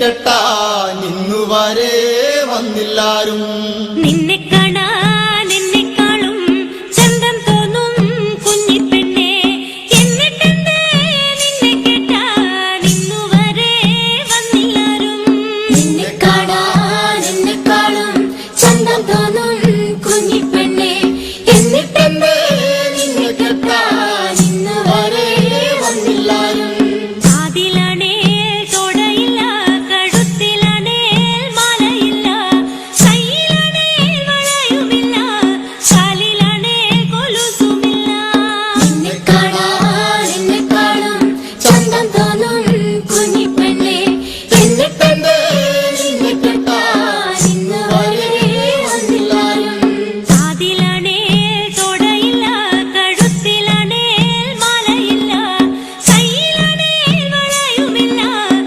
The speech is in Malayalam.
കേട്ട നിന്നു വരെ വന്നില്ലാരും. നിന്നെ കുഞ്ഞി